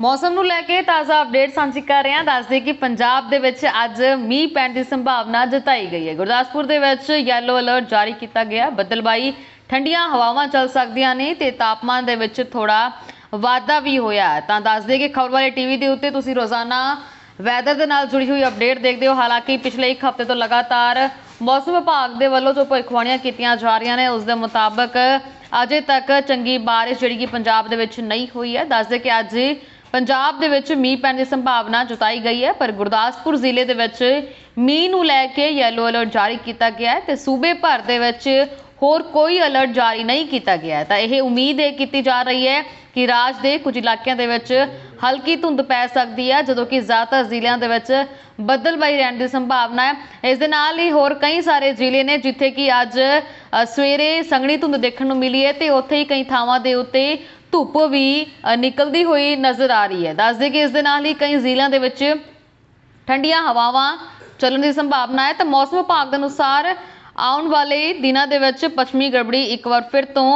ਮੌਸਮ ਨੂੰ ਲੈ ਕੇ ਤਾਜ਼ਾ ਅਪਡੇਟ ਸਾਂਝੀ ਕਰ ਰਹੇ ਹਾਂ। ਦੱਸਦੇ ਕਿ ਪੰਜਾਬ ਦੇ ਵਿੱਚ ਅੱਜ ਮੀਂਹ ਪੈਣ ਦੀ ਸੰਭਾਵਨਾ ਜਤਾਈ ਗਈ ਹੈ। ਗੁਰਦਾਸਪੁਰ ਦੇ ਵਿੱਚ ਯੈਲੋ ਅਲਰਟ ਜਾਰੀ ਕੀਤਾ ਗਿਆ। ਹੈ। ਬੱਦਲਬਾਈ ਠੰਡੀਆਂ ਹਵਾਵਾਂ ਚੱਲ ਸਕਦੀਆਂ ਨੇ ਤੇ ਤਾਪਮਾਨ ਦੇ ਵਿੱਚ ਥੋੜਾ ਵਾਧਾ ਵੀ ਹੋਇਆ ਤਾਂ ਦੱਸਦੇ ਕਿ ਖਬਰ ਵਾਲੇ ਟੀਵੀ ਦੇ ਉੱਤੇ ਤੁਸੀਂ ਰੋਜ਼ਾਨਾ ਵੈਦਰ ਦੇ ਨਾਲ ਜੁੜੀ ਹੋਈ ਅਪਡੇਟ ਦੇਖਦੇ ਹੋ। ਹਾਲਾਂਕਿ ਪਿਛਲੇ ਇੱਕ ਹਫ਼ਤੇ ਤੋਂ ਲਗਾਤਾਰ ਮੌਸਮ ਵਿਭਾਗ ਦੇ ਵੱਲੋਂ ਜੋ ਭਵਿੱਖਬਾਣੀਆਂ ਕੀਤੀਆਂ ਜਾ ਰਹੀਆਂ ਨੇ, ਉਸ ਦੇ ਮੁਤਾਬਕ ਅਜੇ ਤੱਕ ਚੰਗੀ ਬਾਰਿਸ਼ ਜਿਹੜੀ ਕਿ ਪੰਜਾਬ ਦੇ ਵਿੱਚ ਨਹੀਂ ਹੋਈ ਹੈ। ਦੱਸਦੇ ਕਿ ਅੱਜ ਪੰਜਾਬ ਦੇ ਵਿੱਚ ਮੀਂਹ ਪੈਣ ਦੀ ਸੰਭਾਵਨਾ ਜਤਾਈ ਗਈ ਹੈ, ਪਰ ਗੁਰਦਾਸਪੁਰ ਜ਼ਿਲ੍ਹੇ ਦੇ ਵਿੱਚ ਮੀਂਹ ਨੂੰ ਲੈ ਕੇ ਯੈਲੋ ਅਲਰਟ ਜਾਰੀ ਕੀਤਾ ਗਿਆ ਹੈ ਤੇ ਸੂਬੇ ਭਰ ਦੇ ਵਿੱਚ ਹੋਰ ਕੋਈ ਅਲਰਟ ਜਾਰੀ ਨਹੀਂ ਕੀਤਾ ਗਿਆ ਤਾਂ ਇਹ ਉਮੀਦ ਇਹ ਕੀਤੀ ਜਾ ਰਹੀ ਹੈ ਕਿ ਰਾਜ ਦੇ ਕੁਝ ਇਲਾਕਿਆਂ ਦੇ ਵਿੱਚ ਹਲਕੀ ਧੁੰਦ ਪੈ ਸਕਦੀ ਹੈ, ਜਦੋਂ ਕਿ ਜ਼ਿਆਦਾਤਰ ਜ਼ਿਲ੍ਹਿਆਂ ਦੇ ਵਿੱਚ ਬੱਦਲਬਾਈ ਰਹਿਣ ਦੀ ਸੰਭਾਵਨਾ ਹੈ। ਇਸ ਦੇ ਨਾਲ ਹੀ ਹੋਰ ਕਈ ਸਾਰੇ ਜ਼ਿਲ੍ਹੇ ਨੇ ਜਿੱਥੇ ਕਿ ਅੱਜ ਸਵੇਰੇ ਸੰਘਣੀ ਧੁੰਦ ਦੇਖਣ ਨੂੰ ਮਿਲੀ ਹੈ ਤੇ ਉੱਥੇ ਹੀ ਕਈ ਥਾਵਾਂ ਦੇ ਉੱਤੇ ਧੁੱਪ ਵੀ ਨਿਕਲਦੀ ਹੋਈ ਨਜ਼ਰ ਆ ਰਹੀ ਹੈ। ਦੱਸਦੇ ਕਿ ਇਸ ਦੇ ਨਾਲ ਹੀ ਕਈ ਜ਼ਿਲ੍ਹਿਆਂ ਦੇ ਵਿੱਚ ਠੰਡੀਆਂ ਹਵਾਵਾਂ ਚੱਲਣ ਦੀ ਸੰਭਾਵਨਾ ਹੈ ਤਾਂ ਮੌਸਮ ਵਿਭਾਗ ਦੇ ਅਨੁਸਾਰ ਆਉਣ ਵਾਲੇ ਦਿਨਾਂ ਦੇ ਵਿੱਚ ਪੱਛਮੀ ਗੜਬੜੀ ਇੱਕ ਵਾਰ ਫਿਰ ਤੋਂ